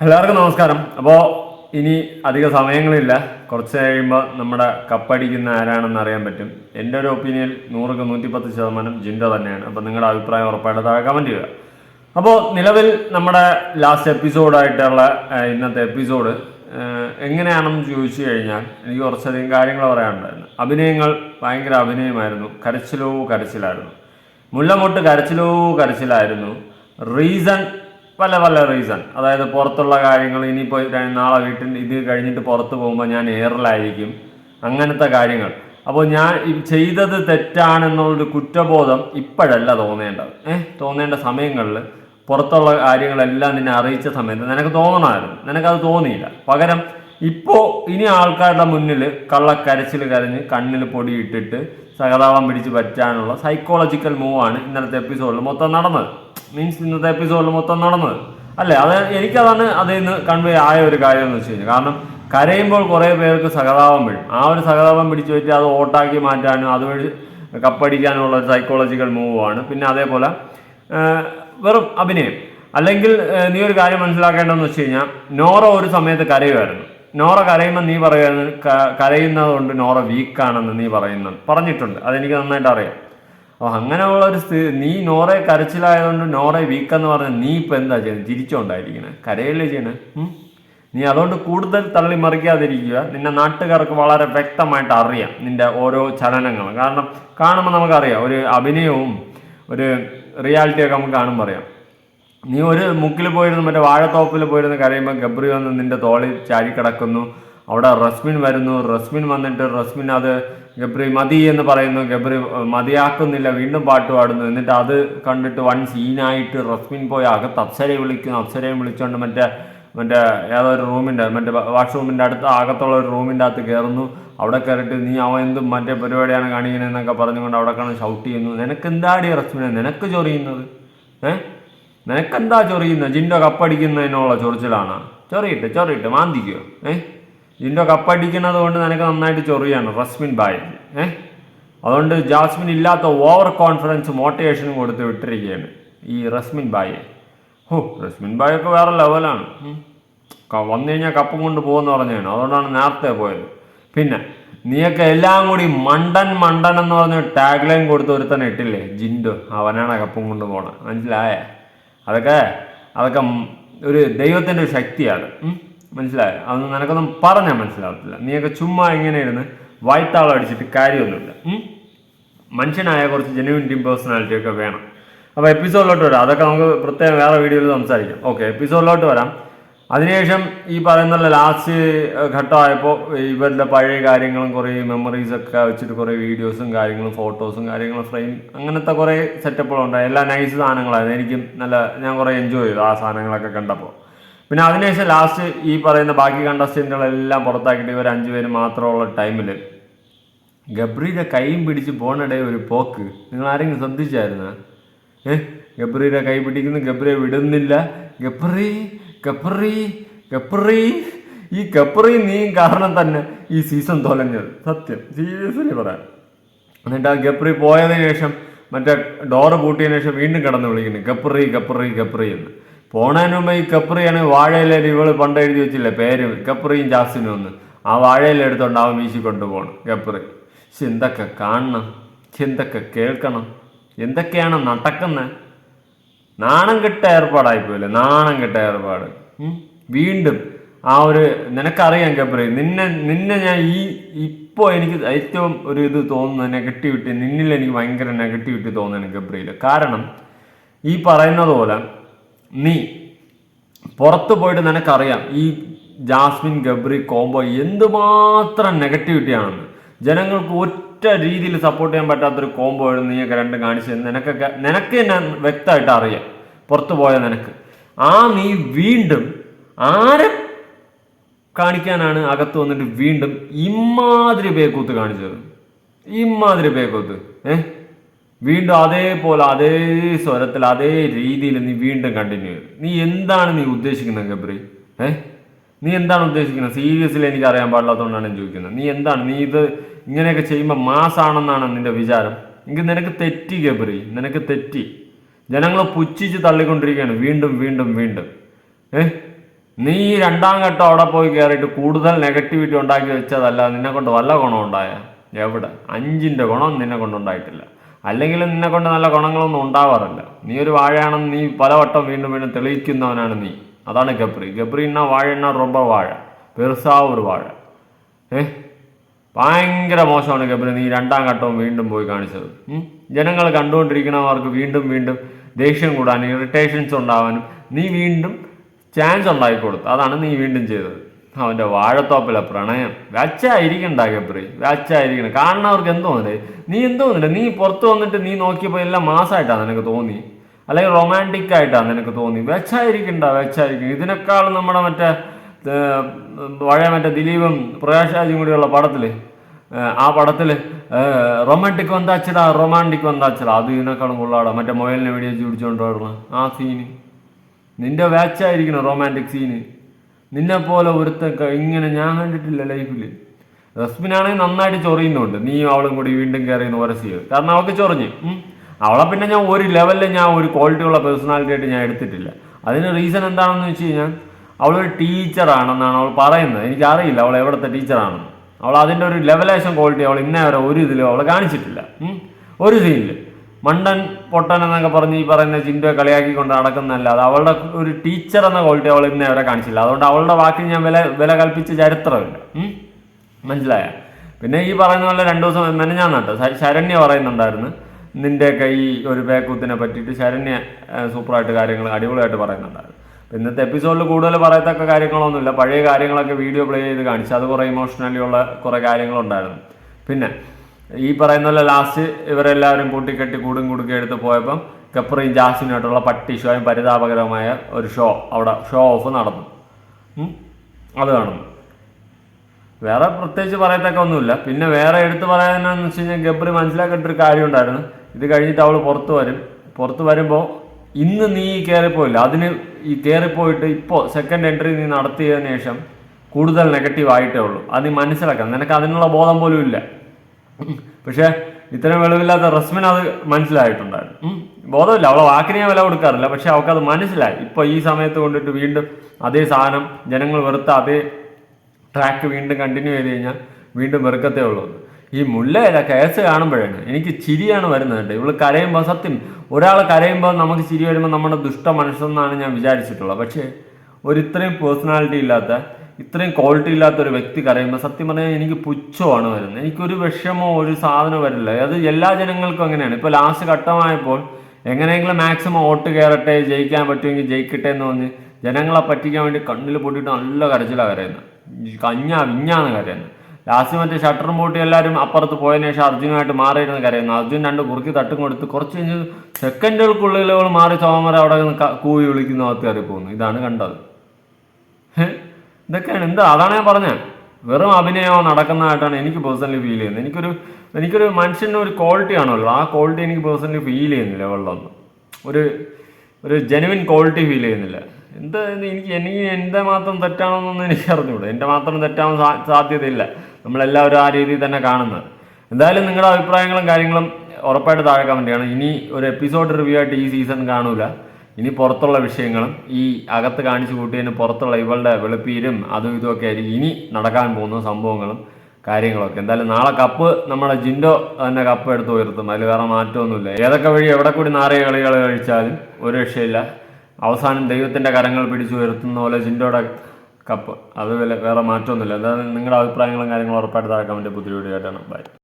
എല്ലാവർക്കും നമസ്കാരം. അപ്പോൾ ഇനി അധിക സമയങ്ങളില്ല. കുറച്ച് കഴിയുമ്പോൾ നമ്മുടെ കപ്പടിക്കുന്ന ആരാണെന്ന് അറിയാൻ പറ്റും. എന്റെ ഒരു ഒപ്പീനിയൻ നൂറുക്ക് നൂറ്റിപ്പത്ത് ശതമാനം ജിൻഡോ തന്നെയാണ്. അപ്പോൾ നിങ്ങളുടെ അഭിപ്രായം ഉറപ്പായിട്ട് താഴെ കമന്റ് ചെയ്യുക അപ്പോൾ നിലവിൽ നമ്മുടെ ലാസ്റ്റ് എപ്പിസോഡായിട്ടുള്ള ഇന്നത്തെ എപ്പിസോഡ് എങ്ങനെയാണെന്ന് ചോദിച്ചു കഴിഞ്ഞാൽ എനിക്ക് കുറച്ചധികം കാര്യങ്ങൾ പറയാനുണ്ടായിരുന്നു. അഭിനയങ്ങൾ ഭയങ്കര അഭിനയമായിരുന്നു. കരച്ചിലോ കരച്ചിലായിരുന്നു. മുല്ലമൊട്ട് കരച്ചിലോ കരച്ചിലായിരുന്നു. റീസൺ പല പല റീസൺ അതായത് പുറത്തുള്ള കാര്യങ്ങൾ ഇനിയിപ്പോൾ നാളെ വീട്ടിൽ ഇത് കഴിഞ്ഞിട്ട് പുറത്ത് പോകുമ്പോൾ ഞാൻ എയറിലായിരിക്കും അങ്ങനത്തെ കാര്യങ്ങൾ. അപ്പോൾ ഞാൻ ചെയ്തത് തെറ്റാണെന്നുള്ളൊരു കുറ്റബോധം ഇപ്പോഴല്ല തോന്നേണ്ടത്. ഏഹ് തോന്നേണ്ട സമയങ്ങളിൽ പുറത്തുള്ള കാര്യങ്ങളെല്ലാം നിന്നെ അറിയിച്ച സമയത്ത് നിനക്ക് തോന്നണമായിരുന്നു. നിനക്കത് തോന്നിയില്ല. പകരം ഇപ്പോൾ ഇനി ആൾക്കാരുടെ മുന്നിൽ കള്ളക്കരച്ചിൽ കരഞ്ഞ് കണ്ണിൽ പൊടി ഇട്ടിട്ട് സഹതാപം പിടിച്ച് പറ്റാനുള്ള സൈക്കോളജിക്കൽ മൂവാണ് ഇന്നലത്തെ എപ്പിസോഡിൽ മൊത്തം നടന്നത്. മീൻസ് ഇന്നത്തെ എപ്പിസോഡിൽ മൊത്തം നടന്നത്. അല്ലേ? അത് എനിക്കതാണ് അതിൽ നിന്ന് കൺവേ ആയ ഒരു കാര്യം എന്ന് വെച്ച് കഴിഞ്ഞാൽ. കാരണം കരയുമ്പോൾ കുറേ പേർക്ക് സഹതാപം വീഴും ആ ഒരു സഹതാപം പിടിച്ചു വെച്ച് അത് ഓട്ടാക്കി മാറ്റാനും അതുവഴി കപ്പടിക്കാനുള്ള ഒരു സൈക്കോളജിക്കൽ മൂവാണ് പിന്നെ അതേപോലെ വെറും അഭിനയം. അല്ലെങ്കിൽ നീ ഒരു കാര്യം മനസ്സിലാക്കേണ്ടതെന്ന് വെച്ച് കഴിഞ്ഞാൽ നോറ ഒരു സമയത്ത് കരയുമായിരുന്നു. നോറ കരയുമ്പോൾ നീ പറയുന്നത് കരയുന്നത് കൊണ്ട് നോറ വീക്കാണെന്ന് നീ പറയുന്നത് പറഞ്ഞിട്ടുണ്ട്. അതെനിക്ക് നന്നായിട്ട് അറിയാം. അപ്പോൾ അങ്ങനെയുള്ള ഒരു സ്ഥിതി നീ നോറെ കരച്ചിലായതുകൊണ്ട് നോറെ വീക്കെന്ന് പറഞ്ഞ നീ ഇപ്പം എന്താ ചെയ്യുന്നത് തിരിച്ചുകൊണ്ടായിരിക്കണേ കരയല്ലേ ചെയ്യണേ? നീ അതുകൊണ്ട് കൂടുതൽ തള്ളി മറിക്കാതിരിക്കുക. നിന്നെ നാട്ടുകാർക്ക് വളരെ വ്യക്തമായിട്ട് അറിയാം നിന്റെ ഓരോ ചലനങ്ങളും കാരണം കാണുമ്പോൾ നമുക്കറിയാം ഒരു അഭിനയവും ഒരു റിയാലിറ്റിയൊക്കെ നമുക്ക് കാണുമ്പോൾ അറിയാം. നീ ഒരു മുക്കിൽ പോയിരുന്നു മറ്റേ വാഴത്തോപ്പിൽ പോയിരുന്ന് കരയുമ്പോൾ ഗബ്രി വന്ന് നിന്റെ തോളിൽ ചാരി കിടക്കുന്നു അവിടെ റസ്മിൻ വരുന്നു. റസ്മിൻ വന്നിട്ട് റസ്മിൻ അത് ഗബ്രി മതി എന്ന് പറയുന്നു. ഗബ്രി ഏഹ്, മതിയാക്കുന്നില്ല. വീണ്ടും പാട്ട് പാടുന്നു. എന്നിട്ട് അത് കണ്ടിട്ട് വൺ സീനായിട്ട് റസ്മിൻ പോയി അകത്ത് അപ്സരയെ വിളിക്കുന്നു. അപ്സരയെ വിളിച്ചുകൊണ്ട് മറ്റേ മറ്റേ ഏതോ ഒരു റൂമിന്റെ മറ്റേ വാഷ്റൂമിന്റെ അടുത്ത് അകത്തുള്ള ഒരു റൂമിന്റെ അകത്ത് കയറുന്നു. അവിടെ കയറിയിട്ട് നീ അവൻ എന്തും മറ്റേ പരിപാടിയാണ് കാണിക്കുന്നതെന്നൊക്കെ പറഞ്ഞുകൊണ്ട് അവിടെ കാണാൻ ഷൗട്ട് ചെയ്യുന്നു. നിനക്ക് എന്താടി റസ്മിനെ? നിനക്ക് ചൊറിയുന്നത്? ഏഹ് നിനക്കെന്താ ചൊറിയുന്നത്? ജിൻഡോ കപ്പടിക്കുന്നതിനുള്ള ചൊറിച്ചിലാണ്? ചൊറിയിട്ട് ചൊറിയിട്ട്. മാന്തിക്കോ? ഏ? ജിൻഡോ കപ്പടിക്കുന്നത് കൊണ്ട് നിനക്ക് നന്നായിട്ട് ചൊറിയാണ് റസ്മിൻ ബായ് ഏ? അതുകൊണ്ട് ജാസ്മിൻ ഇല്ലാത്ത ഓവർ കോൺഫിഡൻസ് മോട്ടിവേഷനും കൊടുത്ത് വിട്ടിരിക്കുകയാണ് ഈ റസ്മിൻ ബായെ ഹോ റസ്മിൻ ബായൊക്കെ വേറെ ലെവലാണ് വന്നു കഴിഞ്ഞാൽ കപ്പും കൊണ്ട് പോകുമെന്ന് പറഞ്ഞാണ്. അതുകൊണ്ടാണ് നേരത്തെ പോയത്. പിന്നെ നീയൊക്കെ എല്ലാം കൂടി മണ്ടൻ മണ്ടൻ എന്ന് പറഞ്ഞ ടാഗ് ലൈൻ കൊടുത്ത് ഒരുത്തനെ ഇട്ടില്ലേ? ജിൻഡു. അവനാണ് കപ്പും കൊണ്ട് പോണത്. മനസ്സിലായേ? അതൊക്കെ അതൊക്കെ ഒരു ദൈവത്തിന്റെ ശക്തിയാണ്. മനസ്സിലായോ? അതൊന്നും നിനക്കൊന്നും പറഞ്ഞാൽ മനസ്സിലാവത്തില്ല. നീയൊക്കെ ചുമ്മാ ഇങ്ങനെ ഇരുന്ന് വായ്ത്താളം അടിച്ചിട്ട് കാര്യമൊന്നുമില്ല. മനുഷ്യനായ കുറച്ച് ജെന്യൂൻ പേഴ്സണാലിറ്റി ഒക്കെ വേണം. അപ്പോൾ എപ്പിസോഡിലോട്ട് വരാം. അതൊക്കെ നമുക്ക് പ്രത്യേകം വേറെ വീഡിയോയിൽ സംസാരിക്കാം. ഓക്കെ എപ്പിസോഡിലോട്ട് വരാം. അതിനുശേഷം ഈ പറയുന്ന ലാസ്റ്റ് ഘട്ടമായപ്പോൾ ഇവരുടെ പഴയ കാര്യങ്ങളും കുറേ മെമ്മറീസൊക്കെ വെച്ചിട്ട് കുറേ വീഡിയോസും കാര്യങ്ങളും ഫോട്ടോസും കാര്യങ്ങളും ഫ്രെയിം അങ്ങനത്തെ കുറേ സെറ്റപ്പുകളുണ്ടായി എല്ലാ നൈസ് സാധനങ്ങളായിരുന്നു. എനിക്കും നല്ല ഞാൻ കുറേ എൻജോയ് ചെയ്തു ആ സാധനങ്ങളൊക്കെ കണ്ടപ്പോൾ പിന്നെ അതിനുശേഷം ലാസ്റ്റ് ഈ പറയുന്ന ബാക്കി കണ്ടസ്റ്റന്റുകളെല്ലാം പുറത്താക്കിയിട്ട് ഇവർ അഞ്ചു പേര് മാത്രമുള്ള ടൈമിൽ ഗബ്രിയുടെ കൈയും പിടിച്ച് പോണിടെ ഒരു പോക്ക്. നിങ്ങൾ ആരെങ്കിലും ശ്രദ്ധിച്ചായിരുന്ന? ഏഹ് ഗബ്രിയുടെ കൈ പിടിക്കുന്നു ഗബ്രിയെ വിടുന്നില്ല. ഗബ്രി ഗബ്രി ഗബ്രി. ഈ ഗബ്രി നീ കാരണം തന്നെ ഈ സീസൺ തൊലഞ്ഞത്. സത്യം. സീരിയസ്ലി പറയാം. എന്നിട്ട് ആ ഗബ്രി പോയതിനു ശേഷം മറ്റേ ഡോറ് പൂട്ടിയതിനു ശേഷം വീണ്ടും കിടന്ന് വിളിക്കുന്നു. ഗബ്രി ഗബ്രി ഗബ്രി എന്ന്. പോണതിന് മുമ്പ് ഈ കപ്രിയാണ് വാഴയിലെ ഇവൾ പണ്ട് എഴുതി വെച്ചില്ലേ പേര്? കപ്രിയും ജാസിനും ഒന്ന്. ആ വാഴയില എടുത്തോണ്ട് അവൻ വീശി കൊണ്ടുപോകണം കപ്രി. എന്തൊക്കെ കാണണം? എന്തൊക്കെ കേൾക്കണം? എന്തൊക്കെയാണ് നടക്കുന്നത് നാണം കെട്ട ഏർപ്പാടായിപ്പോയില്ലേ? നാണം കെട്ട ഏർപ്പാട്. വീണ്ടും ആ ഒരു നിനക്കറിയാം കപ്രി നിന്നെ നിന്നെ ഞാൻ ഈ ഇപ്പോൾ എനിക്ക് ഏറ്റവും ഒരു ഇത് തോന്നുന്നത് നെഗറ്റിവിറ്റി നിന്നിൽ എനിക്ക് ഭയങ്കര നെഗറ്റിവിറ്റി തോന്നുന്നു കപ്രിയിൽ കാരണം ഈ പറയുന്നത് പോലെ നീ. പുറത്ത് പോയിട്ട് നിനക്കറിയാം ഈ ജാസ്മിൻ ഗബ്രി കോംബോ എന്തുമാത്രം നെഗറ്റിവിറ്റി ആണെന്ന് ജനങ്ങൾക്ക് ഒറ്റ രീതിയിൽ സപ്പോർട്ട് ചെയ്യാൻ പറ്റാത്തൊരു കോംബോ ആണ് നീയൊക്കെ രണ്ടും കാണിച്ചു തരുന്നത്. നിനക്കൊക്കെ നിനക്ക് തന്നെ വ്യക്തമായിട്ട് അറിയാം പുറത്ത് പോയ നിനക്ക്. ആ നീ വീണ്ടും ആരെ കാണിക്കാനാണ് അകത്ത് വന്നിട്ട് വീണ്ടും ഇമ്മാതിരി ബേക്കൂത്ത് കാണിച്ചത്? ഇമ്മാതിരി ബേക്കൂത്ത് ഏ? വീണ്ടും അതേപോലെ അതേ സ്വരത്തിൽ അതേ രീതിയിൽ നീ വീണ്ടും കണ്ടിന്യൂ ചെയ്തു നീ എന്താണ് നീ ഉദ്ദേശിക്കുന്നത് ഗബ്രി? ഏ? നീ എന്താണ് ഉദ്ദേശിക്കുന്നത്? സീരിയസ്ലി എനിക്ക് അറിയാൻ പാടില്ലാത്തതുകൊണ്ടാണ് ഞാൻ ചോദിക്കുന്നത്. നീ എന്താണ്? നീ ഇത് ഇങ്ങനെയൊക്കെ ചെയ്യുമ്പോൾ മാസാണെന്നാണ് നിന്റെ വിചാരം? എങ്കിൽ നിനക്ക് തെറ്റി ഗബ്രി. നിനക്ക് തെറ്റി. ജനങ്ങളെ പുച്ഛിച്ച് തള്ളിക്കൊണ്ടിരിക്കുകയാണ്. വീണ്ടും വീണ്ടും വീണ്ടും. ഏ? നീ രണ്ടാം ഘട്ടം അവിടെ പോയി കയറിയിട്ട് കൂടുതൽ നെഗറ്റിവിറ്റി ഉണ്ടാക്കി വെച്ചതല്ല നിന്നെ കൊണ്ട് വല്ല ഗുണം ഉണ്ടായ എവിടെ? അഞ്ചിന്റെ ഗുണം നിന്നെ കൊണ്ടുണ്ടായിട്ടില്ല അല്ലെങ്കിൽ നിന്നെ കൊണ്ട് നല്ല ഗുണങ്ങളൊന്നും ഉണ്ടാവാറില്ല. നീ ഒരു വാഴയാണെന്ന് നീ പലവട്ടം വീണ്ടും വീണ്ടും തെളിയിക്കുന്നവനാണ് നീ. അതാണ് ഗബ്രി. ഗബ്രി എന്ന വാഴ എന്ന റൊമ്പ വാഴ. പെരുസാ ഒരു വാഴ. ഏ? ഭയങ്കര മോശമാണ് ഗബ്രി നീ രണ്ടാം ഘട്ടവും വീണ്ടും പോയി കാണിച്ചത്? ജനങ്ങൾ കണ്ടുകൊണ്ടിരിക്കുന്നവർക്ക് വീണ്ടും വീണ്ടും ദേഷ്യം കൂടാനും ഇറിറ്റേഷൻസ് ഉണ്ടാവാനും നീ വീണ്ടും ചാൻസ് ഉണ്ടാക്കി കൊടുത്തു അതാണ് നീ വീണ്ടും ചെയ്തത്. അവന്റെ വാഴത്തോപ്പിലെ പ്രണയം. വെച്ചായിരിക്കണ്ട ഗബ്രി വെച്ചായിരിക്കണം കാണുന്നവർക്ക് എന്ത് തോന്നുന്നത് നീ എന്ത് തോന്നുന്നില്ല നീ പുറത്ത് വന്നിട്ട് നീ നോക്കിയപ്പോൾ എല്ലാം മാസമായിട്ടാണ് നിനക്ക് തോന്നി. അല്ലെങ്കിൽ റൊമാന്റിക് ആയിട്ടാണ് നിനക്ക് തോന്നി. വെച്ചായിരിക്കണ്ട വെച്ചായിരിക്കും ഇതിനേക്കാളും നമ്മുടെ മറ്റേ പഴയ മറ്റേ ദിലീപും പ്രകാശ്രാജും കൂടിയുള്ള പടത്തിൽ ആ പടത്തിൽ റൊമാന്റിക് വന്നാച്ചടാ റൊമാന്റിക് വന്നാച്ചടാ. അത് ഇതിനേക്കാളും കൊള്ളാടാ. മറ്റേ മൊബൈലിനെ വെടിയേച്ച് പിടിച്ചുകൊണ്ടുപോകണം ആ സീന് നിന്റെ വാച്ചായിരിക്കണം റൊമാന്റിക് സീന് നിന്നെ പോലെ ഒരുത്ത ഇങ്ങനെ ഞാൻ കണ്ടിട്ടില്ല ലൈഫിൽ റസ്മിനാണെങ്കിൽ നന്നായിട്ട് ചൊറിയുന്നുണ്ട്. നീയും അവളും കൂടി വീണ്ടും കയറിയെന്ന് ഉരസിയത് കാരണം അവൾക്ക് ചൊറിഞ്ഞ്. അവളെ പിന്നെ ഞാൻ ഒരു ലെവലിൽ ഞാൻ ഒരു ക്വാളിറ്റി ഉള്ള പേഴ്സണാലിറ്റി ആയിട്ട് ഞാൻ എടുത്തിട്ടില്ല. അതിന് റീസൺ എന്താണെന്ന് വെച്ച് കഴിഞ്ഞാൽ അവളൊരു ടീച്ചറാണെന്നാണ് അവൾ പറയുന്നത്. എനിക്കറിയില്ല അവൾ എവിടുത്തെ ടീച്ചറാണെന്ന് അവൾ അതിന്റെ ഒരു ലെവലേഷൻ ക്വാളിറ്റി അവൾ ഇന്നേ വരെ ഒരു ഇതിലും അവൾ കാണിച്ചിട്ടില്ല. ഒരു സീനിൽ മണ്ടൻ പൊട്ടൻ എന്നൊക്കെ പറഞ്ഞ് ഈ പറയുന്ന ചിന്തയെ കളിയാക്കിക്കൊണ്ട് നടക്കുന്നതല്ലാതെ അവളുടെ ഒരു ടീച്ചർ എന്ന ക്വാളിറ്റി അവൾ ഇന്നേ അവരെ കാണിച്ചില്ല. അതുകൊണ്ട് അവളുടെ വാക്കിൽ ഞാൻ വില വില കൽപ്പിച്ച ചരിത്രമില്ല. മനസ്സിലായ? പിന്നെ ഈ പറയുന്ന പോലെ രണ്ടു ദിവസം മെനഞ്ഞാന്നാട്ടോ ശരണ്യ പറയുന്നുണ്ടായിരുന്നു. നിന്റെയൊക്കെ ഈ ഒരു ബേക്കൂത്തിനെ പറ്റിയിട്ട് ശരണ്യ സൂപ്പറായിട്ട് കാര്യങ്ങൾ അടിപൊളിയായിട്ട് പറയുന്നുണ്ടായിരുന്നു. ഇന്നത്തെ എപ്പിസോഡിൽ കൂടുതൽ പറയത്തക്ക കാര്യങ്ങളൊന്നുമില്ല. പഴയ കാര്യങ്ങളൊക്കെ വീഡിയോ പ്ലേ ചെയ്ത് കാണിച്ചു അത് കുറേ ഇമോഷണലി ഉള്ള കുറേ കാര്യങ്ങളുണ്ടായിരുന്നു. പിന്നെ ഈ പറയുന്ന പോലെ ലാസ്റ്റ് ഇവരെല്ലാവരും കൂട്ടിക്കെട്ടി കൂടും കുടുക്കി എടുത്ത് പോയപ്പം കപ്പറിയും ജാസിനുമായിട്ടുള്ള പട്ടി ഷോയും പരിതാപകരമായ ഒരു ഷോ അവിടെ ഷോ ഓഫ് നടന്നു? അത് കാണുന്നു. വേറെ പ്രത്യേകിച്ച് പറയത്തക്ക ഒന്നുമില്ല. പിന്നെ വേറെ എടുത്തു പറയാനെന്ന് വെച്ച് കഴിഞ്ഞാൽ ഗബ്രി കാര്യം ഉണ്ടായിരുന്നു. ഇത് കഴിഞ്ഞിട്ട് അവൾ പുറത്ത് വരും. പുറത്ത് വരുമ്പോൾ ഇന്ന് നീ കയറിപ്പോയില്ല അതിന് ഈ കയറിപ്പോയിട്ട് ഇപ്പോൾ സെക്കൻഡ് എൻട്രി നീ നടത്തിയതിനു ശേഷം കൂടുതൽ നെഗറ്റീവ് ആയിട്ടേ ഉള്ളൂ. അത് നീ മനസ്സിലാക്കാം നിനക്ക് അതിനുള്ള ബോധം പോലും ഇല്ല. പക്ഷേ ഇത്രയും വെളിവില്ലാത്ത റസ്മിന് അത് മനസ്സിലായിട്ടുണ്ടായിരുന്നു. ബോധമില്ല അവളെ വാക്കിനെ വില കൊടുക്കാറില്ല പക്ഷെ അത് മനസ്സിലായി. ഇപ്പൊ ഈ സമയത്ത് കൊണ്ടിട്ട് വീണ്ടും അതേ സാധനം ജനങ്ങൾ വെറുത്ത അതേ ട്രാക്ക് വീണ്ടും കണ്ടിന്യൂ ചെയ്ത് കഴിഞ്ഞാൽ വീണ്ടും വെറുക്കത്തേ ഉള്ളൂ. ഈ മുല്ലയില കേസ് കാണുമ്പോഴാണ് എനിക്ക് ചിരിയാണ് വരുന്നത് ഇവൾ കരയുമ്പോൾ സത്യം ഒരാൾ കരയുമ്പോൾ നമുക്ക് ചിരി വരുമ്പോൾ നമ്മുടെ ദുഷ്ട മനസ്സെന്നാണ് ഞാൻ വിചാരിച്ചിട്ടുള്ളത്. പക്ഷേ ഒരു ഇത്രയും പേഴ്സണാലിറ്റി ഇല്ലാത്ത ഇത്രയും ക്വാളിറ്റി ഇല്ലാത്ത ഒരു വ്യക്തി കരയുമ്പോൾ സത്യം പറഞ്ഞാൽ എനിക്ക് പുച്ഛമാണ് വരുന്നത്. എനിക്കൊരു വിഷമോ ഒരു സാധനമോ വരില്ല. അത് എല്ലാ ജനങ്ങൾക്കും അങ്ങനെയാണ്. ഇപ്പോൾ ലാസ്റ്റ് ഘട്ടമായപ്പോൾ എങ്ങനെയെങ്കിലും മാക്സിമം വോട്ട് കയറട്ടെ ജയിക്കാൻ പറ്റുമെങ്കിൽ ജയിക്കട്ടെ എന്ന് പറഞ്ഞ് ജനങ്ങളെ പറ്റിക്കാൻ വേണ്ടി കണ്ണിൽ പൊട്ടിയിട്ട് നല്ല കരച്ചിലാണ് കരയുന്നത് കഞ്ഞാ വിഞ്ഞാന്ന് കരയുന്നത് ലാസ്റ്റ് മറ്റേ ഷട്ടറും പൂട്ടി എല്ലാവരും അപ്പുറത്ത് പോയതിനു ശേഷം അർജുനുമായിട്ട് മാറിയിരുന്ന് കരയുന്നു. അർജുൻ രണ്ട് കുറുക്കി തട്ടും കൊടുത്ത് കുറച്ച് കഴിഞ്ഞ് സെക്കൻഡുകൾക്കുള്ളിൽ മാറി ചോമര അവിടെ കൂവി വിളിക്കുന്ന അകത്ത് കയറി പോകുന്നു ഇതാണ് കണ്ടത്? ഇതൊക്കെയാണ്. എന്താ അതാണ് ഞാൻ പറഞ്ഞത്. വെറും അഭിനയമോ നടക്കുന്നതായിട്ടാണ് എനിക്ക് പേഴ്സണലി ഫീൽ ചെയ്യുന്നത്. എനിക്കൊരു എനിക്കൊരു മനുഷ്യന്റെ ഒരു ക്വാളിറ്റി ആണല്ലോ. ആ ക്വാളിറ്റി എനിക്ക് പേഴ്സണലി ഫീൽ ചെയ്യുന്നില്ല വെള്ളമൊന്നും. ഒരു ഒരു ജെനുവിൻ ക്വാളിറ്റി ഫീൽ ചെയ്യുന്നില്ല. എന്താ എനിക്ക് എനിക്ക് എന്റെ മാത്രം തെറ്റാണെന്നൊന്നും എനിക്ക് അറിഞ്ഞൂടെ എന്റെ മാത്രം തെറ്റാവാൻ സാധ്യതയില്ല. നമ്മളെല്ലാവരും ആ രീതിയിൽ തന്നെ കാണുന്നത്. എന്തായാലും നിങ്ങളുടെ അഭിപ്രായങ്ങളും കാര്യങ്ങളും ഉറപ്പായിട്ട് താഴെ കമന്റ് ചെയ്യണം. ഇനി ഒരു എപ്പിസോഡ് റിവ്യൂ ആയിട്ട് ഈ സീസൺ കാണൂല. ഇനി പുറത്തുള്ള വിഷയങ്ങളും ഈ അകത്ത് കാണിച്ചു കൂട്ടിയതിന് പുറത്തുള്ള ഇവളുടെ വെളുപ്പീരും അതും ഇതുമൊക്കെ ആയിരിക്കും ഇനി നടക്കാൻ പോകുന്ന സംഭവങ്ങളും കാര്യങ്ങളൊക്കെ. എന്തായാലും നാളെ കപ്പ് നമ്മുടെ ജിൻഡോ തന്നെ കപ്പ് എടുത്ത് ഉയർത്തും. അതിൽ വേറെ മാറ്റമൊന്നുമില്ല. ഏതൊക്കെ വഴി എവിടെ കൂടി നാറിയ കളികൾ കഴിച്ചാലും ഒരു രക്ഷയില്ല. അവസാനം ദൈവത്തിന്റെ കരങ്ങൾ പിടിച്ചു ഉയർത്തുന്ന പോലെ ജിൻഡോയുടെ കപ്പ്. അത് വേറെ മാറ്റമൊന്നുമില്ല. എന്തായാലും നിങ്ങളുടെ അഭിപ്രായങ്ങളും കാര്യങ്ങളും ഉറപ്പായിട്ട് താഴെ കമന്റ് പുതിയ വീഡിയോ ആയിട്ടാണ് ബൈ.